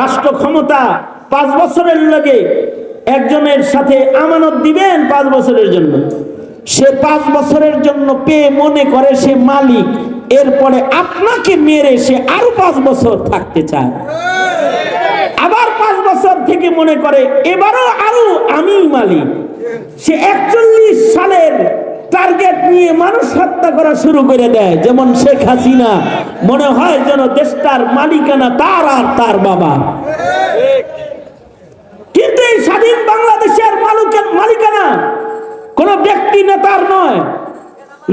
রাষ্ট্র ক্ষমতা পাঁচ বছরের লাগে একজনের সাথে আমানত দিবেন পাঁচ বছরের জন্য। সে পাঁচ বছরের জন্য পেয়ে মনে করে সে মালিক। এরপরে আপনাকে মেরে সে আরও পাঁচ বছর থাকতে চায়। আবার পাঁচ বছর থেকে মনে করে, এবারও আরও আমি মালিক। সে একচল্লিশ টার্গেট নিয়ে মানুষ হত্যা করা শুরু করে দেয়। যেমন শেখ হাসিনা, মনে হয় যেন দেশটার মালিকানা তার আর তার বাবা। কিন্তু এই স্বাধীন বাংলাদেশের মালিকের মালিকানা কোন ব্যক্তি নেতার নয়।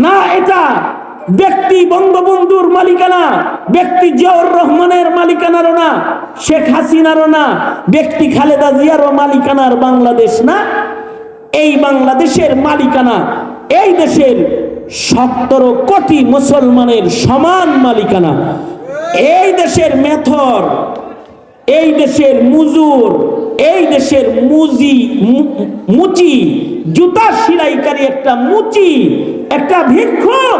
না, এটা ব্যক্তি বঙ্গবন্ধুর মালিকানা, ব্যক্তি জিয়াউর রহমানের মালিকানারও না, শেখ হাসিনারও না, ব্যক্তি খালেদা জিয়ারও মালিকানার বাংলাদেশ না। এই বাংলাদেশের মালিকানা এই দেশের সতেরো কোটি মুসলমানের সমান মালিকানা। এই দেশের মেথর, এই দেশের মুজুর, এই দেশের মুজি মুচি, জুতা সিলাইকারী একটা মুচি, একটা ভিক্ষুক,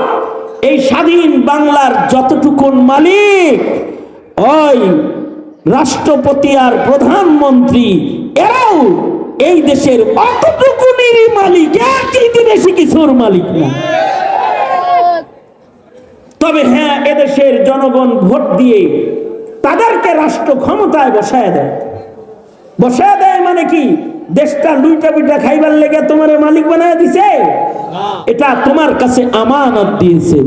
এই স্বাধীন বাংলার যতটুকুন মালিক, ওই রাষ্ট্রপতি আর প্রধানমন্ত্রী, এরাও এই দেশের অতটুকুনিরই মালিক, একই বেশি কিছুর মালিক না? তবে হ্যাঁ এদেশের জনগণ ভোট দিয়ে তাদেরকে রাষ্ট্র ক্ষমতায় বসায় দেয়। বসায় দেয় মানে কি? দেশটা লুইটা পিটা খাইবার লেগে তোমার মালিক বানায় দিছে। এটা তোমার কাছে আমানত দিয়েছে।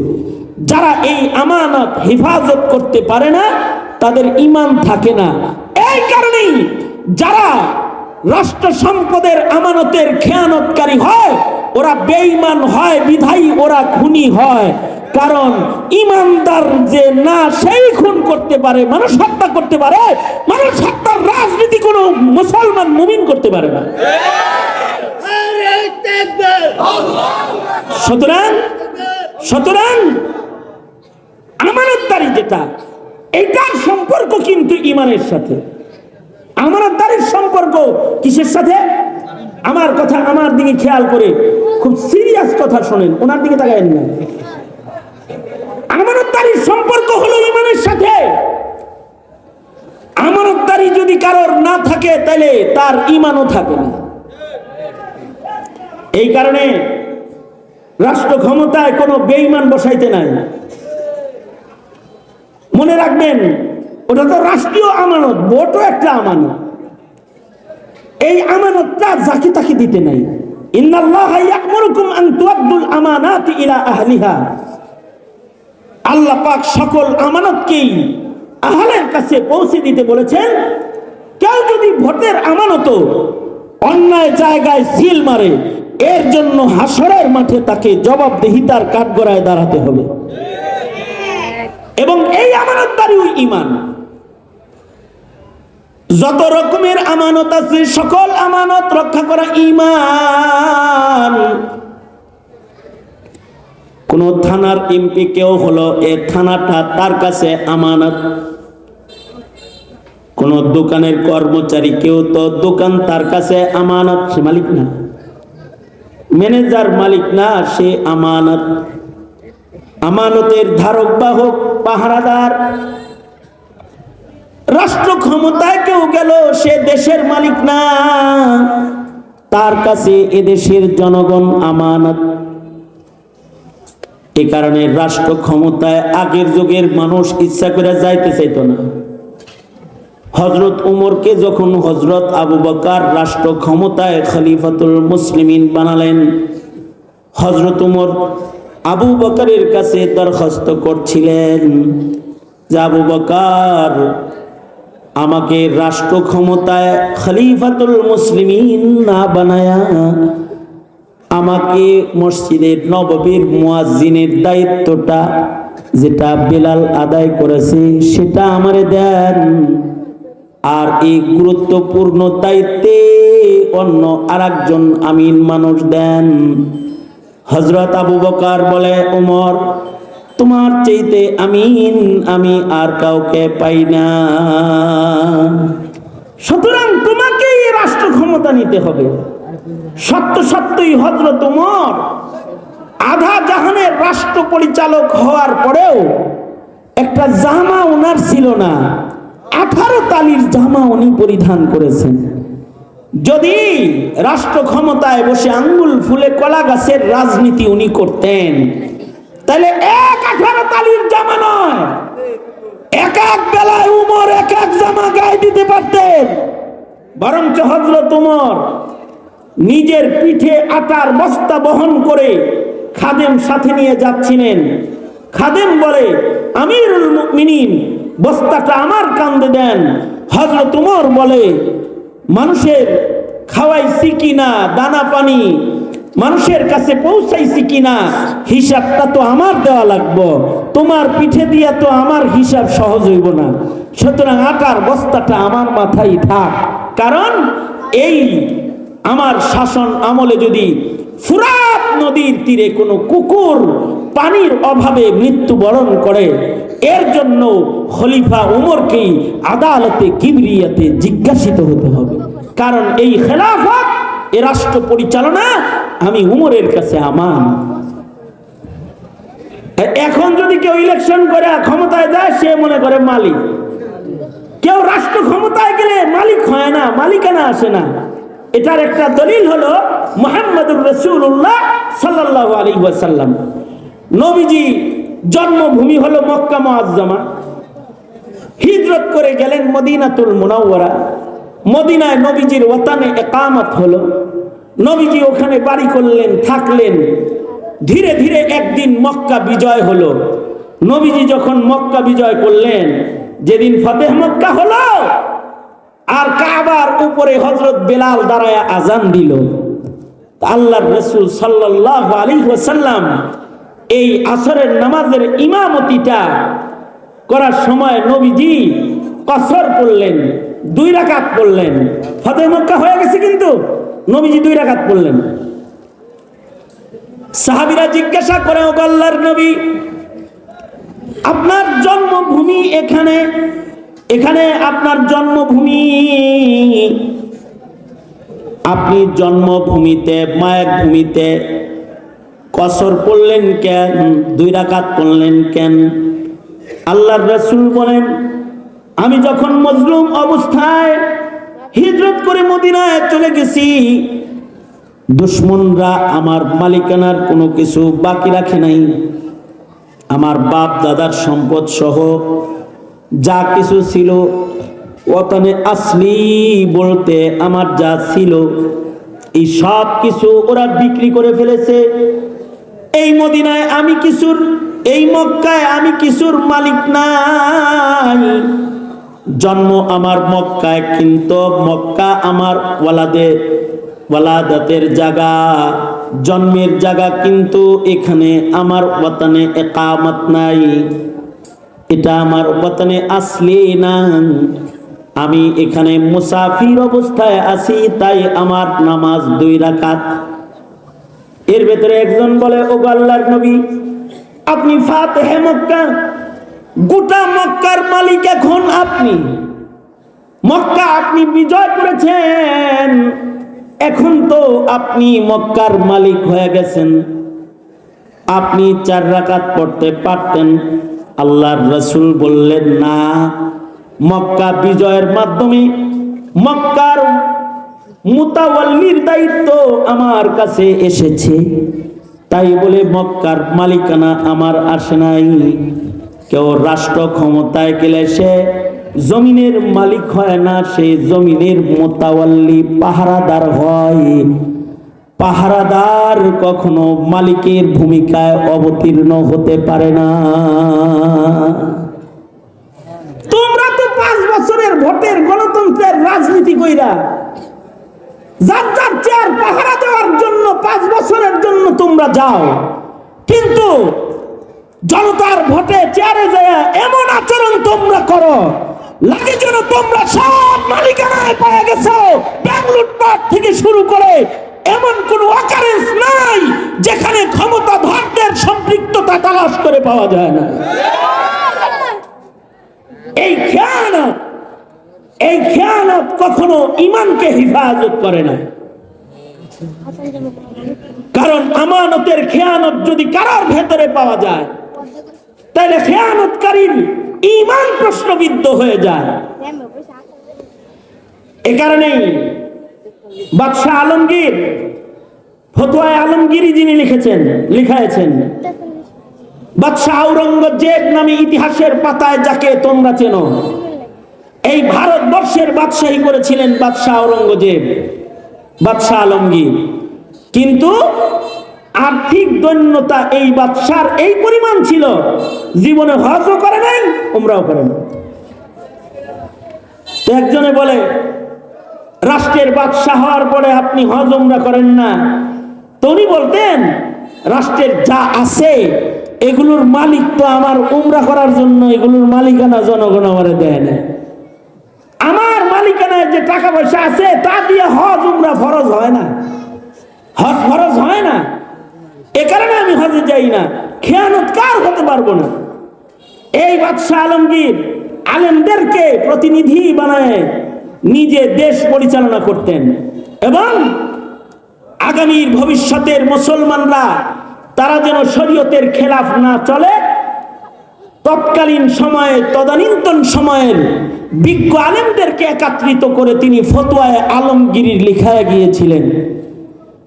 যারা এই আমানত হেফাজত করতে পারে না, তাদের ইমান থাকে না। এই কারণেই যারা রাষ্ট্র সম্পদের আমানতের খেয়ানতকারী হয়, ওরা বেঈমান হয়, বিধায়ী ওরা খুনি হয়। কারণ ইমানদার যে না, সেই খুন করতে পারে, মানুষ হত্যা করতে পারে, মানুষ হত্যার রাজনীতি কোনো মুসলমান মুমিন করতে পারে না। সুতরাং সুতরাং আমানতদারি যেটা, এটার সম্পর্ক কিন্তু ইমানের সাথে। আমানতদারির সম্পর্ক কিসের সাথে? আমার কথা আমার দিকে খেয়াল করে খুব সিরিয়াস কথা শোনেন, ওনার দিকে তাকায়েন না। আমানতদারির সম্পর্ক হলো ইমানের সাথে। আমানতদারি যদি কারোর না থাকে, তাহলে তার ইমানও থাকে না। এই কারণে রাষ্ট্র ক্ষমতায় কোনো বেঈমান বসাইতে নাই। মনে রাখবেন ওটা তো রাষ্ট্রীয় আমানত ভোটও একটা আমানত। এই আমানতটা যাকে তাকে দিতে নাই। ইন্নাল্লাহ ইয়া'মুরুকুম আন তুআদ্দুল আমানাতি ইলা আহলিহা। আল্লাহ পাক সকল আমানতকেই আহলের কাছে পৌঁছে দিতে বলেছেন কেউ যদি ভোটের আমানত অন্যায় জায়গায় সিল মারে এর জন্য হাসরের মাঠে তাকে জবাবদেহিতার কাঠগড়ায় দাঁড়াতে হবে। এবং এই আমানতদারিও ইমান যত রকমের আমানত আছে, সকল আমানত রক্ষা করা ইমান কোন থানার এমপি কেউ হলো, এ থানাটা তার কাছে আমানত। কোন দোকানের কর্মচারী কেউ তো দোকান তার কাছে আমানত, সে মালিক না। ম্যানেজার মালিক না, সে আমানত। আমানতের ধারক বাহক, পাহারাদার। রাষ্ট্র ক্ষমতায় কেউ গেল, সে দেশের মালিক না। তার কাছে এদেশের জনগণ আমানত। এ কারণে রাষ্ট্র ক্ষমতায় আগের যুগের মানুষ ইচ্ছা করে যাইতে চাইতো না। হজরত উমরকে যখন হজরত আবু বকার রাষ্ট্র ক্ষমতায় খলিফাতুল মুসলিমিন বানালেন হজরত উমর আবু বকারের কাছে দরখাস্ত করছিলেন যে আবু বকার আমাকে রাষ্ট্র ক্ষমতায় খলিফাতুল মুসলিমিন না বানায়া, আমাকে মসজিদের নববীর মুয়াজ্জিনের দায়িত্বটা যেটা বেলাল আদায় করেছে সেটা আমারে দেন। আর এই গুরুত্বপূর্ণ দায়িত্বে অন্য আরেকজন আমিন মানুষ দেন। হজরত আবু বকার বলে, ওমর তোমার চাইতে আমিন, আমি আর কাউকে পাই না। সুতরাং তোমাকেই রাষ্ট্র ক্ষমতা নিতে হবে। সত্য সত্যই হজরত উমর আধা জাহানের রাষ্ট্র পরিচালক হওয়ার পরেও একটা জামা ওনার ছিল না। আঠারো তালির জামা উনি পরিধান করেছেন। যদি রাষ্ট্র ক্ষমতায় বসে আঙ্গুল ফুলে কলা গাছের রাজনীতি উনি করতেন তাহলে এক আঠারো তালির জামা নয়। এক এক বেলায় উমর, এক এক জামা গায়ে দিতে পারতেন। বরঞ্চ হজরত উমর নিজের পিঠে আটার বস্তা বহন করে খাদেম সাথে নিয়ে যাচ্ছিলেন। খাদেম বলে, আমিরুল মুমিনিন, বস্তাটা আমার কান্দে দেন। হজরত উমর বলে, মানুষের খাওয়াইছি কিনা দানা পানি মানুষের কাছে পৌঁছাইছি কিনা, হিসাবটা তো আমার দেওয়া লাগবো। তোমার পিঠে দিয়া তো আমার হিসাব সহজ হইব না। সুতরাং আটার বস্তাটা আমার মাথায় থাক। কারণ এই আমার শাসন আমলে যদি ফুরাত নদীর তীরে কোনো কুকুর পানির অভাবে মৃত্যুবরণ করে, এর জন্য খলিফা উমরকেই আদালতে কিবরিয়াতে জিজ্ঞাসিত হতে হবে। কারণ এই খেলাফত, এ রাষ্ট্র পরিচালনা আমি উমরের কাছে আমান। এখন যদি কেউ ইলেকশন করে ক্ষমতায় যায়, সে মনে করে মালিক। কেউ রাষ্ট্র ক্ষমতায় গেলে মালিক হয় না, মালিকানা আসে না। এটার একটা দলিল হলো মোহাম্মদুর রসুল্লাহ সাল্লাহ আলী ওয়াসাল্লাম। নবীজি জন্মভূমি হলো মক্কা মুআজ্জামা। হিজরত করে গেলেন মদিনাতুল মুনাওয়ারা। মদিনায় নবীজির ওতানে একামত হলো। নবীজি ওখানে বাড়ি করলেন, থাকলেন। ধীরে ধীরে একদিন মক্কা বিজয় হলো। নবীজি যখন মক্কা বিজয় করলেন, যেদিন ফতেহ মক্কা হলো, আর কাবার উপরে হজরত বেলাল দাঁড়ায় আজান দিল। আল্লাহর রসুল সাল্লাহ আলী ওসাল্লাম এই আসরের নামাজের ইমামতিটা করার সময় নবীজি কসর পড়লেন, দুই রাকাত পড়লেন। ফতেহ মক্কা হয়ে গেছে কিন্তু। নবীজি দুই রাকাত পড়লেন। সাহাবিরা জিজ্ঞাসা করে ও আল্লাহর নবী, আপনার জন্মভূমি এখানে? এখানে আপনার জন্মভূমি? আপনি জন্মভূমিতে, মায়ের ভূমিতে কসর পড়লেন কেন? দুই রাকাত পড়লেন কেন? আল্লাহর রসুল বলেন, আমি যখন মজলুম অবস্থায় হিজরত করে মদিনায় চলে গেছি। দুশ্মনরা আমার মালিকানার কোনো কিছু বাকি রাখে নাই। আমার বাপ, দাদার সম্পদ সহ যা কিছু ছিল ওখানে আসলি বলতে আমার যা ছিল, এই সব কিছু ওরা বিক্রি করে ফেলেছে। এই মদিনায় আমি কিছুর, এই মক্কায় আমি কিছুর মালিক নাই। জন্ম আমার মক্কায়, কিন্তু মক্কা আমার ওয়ালাদে, ওয়ালাদাতের জায়গা। জন্মের জায়গা কিন্তু এখানে আমার ওয়াতানে একামত নাই। এটা আমার ওয়াতানে আসলে না আমি এখানে মুসাফির অবস্থায় আছি, তাই আমার নামাজ দুই রাকাত। এর ভেতরে একজন বলে ও আল্লাহর নবী, আপনি ফাতেহে মক্কা গোটা মক্কার মালিক এখন আপনি। মক্কা আপনি বিজয় করেছেন। এখন তো আপনি মক্কার মালিক হয়ে গেছেন। আপনি চার রাকাত পড়তে পারতেন। আল্লাহর রসুল বললেন, না, মক্কা বিজয়ের মাধ্যমে মক্কার মুতাওয়াল্লির দায়িত্ব আমার কাছে এসেছে। তাই বলে মক্কার মালিকানা আমার আসে নাই। কেউ রাষ্ট্র ক্ষমতায় গেলে সে জমিনের মালিক হয় না, সে জমিনের মোতাওয়াল্লি পাহারাদার হয়। পাহারাদার কখনো মালিকের ভূমিকায় অবতীর্ণ হতে পারে না। তোমরা তো পাঁচ বছরের ভোটের গণতন্ত্রের রাজনীতি কইরা, যার যার চেয়ার পাহারা দেওয়ার জন্য, পাঁচ বছরের জন্য তোমরা যাও। কিন্তু জনতার ভোটে চেয়ারে যায় এমন আচরণ তোমরা করো। লাগে যেন তোমরা সব মালিকানায় পাওয়া গেছো। লুটপাট থেকে শুরু করে এমন কোন অকারেন্স নাই যেখানে ক্ষমতাধরদের সম্পৃক্ততা তালাশ করে পাওয়া যায় না। এই খেয়ানত এই খেয়ানত কখনো ইমানকে হিফাজত করে না। কারণ আমানতের খেয়ানত যদি কারোর ভেতরে পাওয়া যায় তাহলে খেয়ানতকারীর ইমান প্রশ্নবিদ্ধ হয়ে যায়। এ কারণেই বাদশাহ আলমগীর, ফতোয়ায় আলমগীরই যিনি লিখেছেন, লিখাইছেন, বাদশাহ আওরঙ্গজেব নামে ইতিহাসের পাতায় যাকে তোমরা চেনো, এই ভারতবর্ষের বাদশাহী করেছিলেন বাদশাহ আওরঙ্গজেব বাদশাহ আলমগীর। কিন্তু আর্থিক দৈন্যতা এই বাদশার এই পরিমাণ ছিল। জীবনে হজও করে নাই ওমরাও করে নাই। একজনে বলে, রাষ্ট্রের বাদশাহ হওয়ার পরে আপনি হজ উমরা করেন না। তো উনি বলতেন, রাষ্ট্রের যা আছে, এগুলোর মালিক তো আমার উমরা করার জন্য এগুলোর মালিকানা জনগণ আমার দেয় না আমার মালিকানায় যে টাকা পয়সা আছে, তা দিয়ে হজ উমরা ফরজ হয় না। হজ ফরজ হয় না। এ কারণে আমি হজে যাই না। খেয়ানত কার হতে পারব না? এই বাদশাহ আলমগীর আলেমদেরকে প্রতিনিধি বানায় নিজে দেশ পরিচালনা করতেন এবং আগামীর ভবিষ্যতের মুসলমানরা তারা যেন শরীয়তের খেলাফ না চলে, তৎকালীন সময়ে, তদানীন্তন সময়ের বিজ্ঞ আলেমদেরকে একত্রিত করে তিনি ফতোয়ায় আলমগীরির লিখায় গিয়েছিলেন।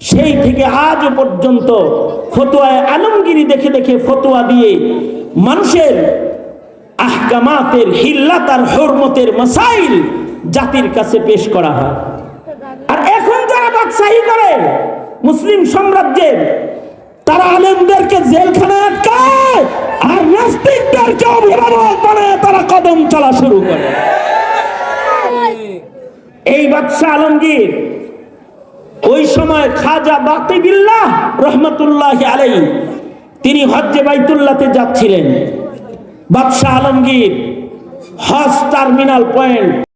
সেই থেকে আজ পর্যন্ত ফতোয়ায় আলমগিরি দেখে দেখে ফতোয়া দিয়ে মানুষের আহকামাতের, হিল্লাত আর হরমতের মাসাইল জাতির কাছে পেশ করা হয়। আর এখন যারা বাদশাহী করে, মুসলিম সাম্রাজ্যের, তারা আলেমদেরকে জেলখানায় আটকায় আর নাস্তিকদেরকে অভিভাবক বানায় তারা কদম চলা শুরু করে। এই বাদশাহ আলমগীর ওই সময় খাজা বাকিবিল্লাহ রহমতুল্লাহ আলাই তিনি হজ্জে বাইতুল্লাতে যাচ্ছিলেন। বাদশাহ আলমগীর, হজ টার্মিনাল পয়েন্ট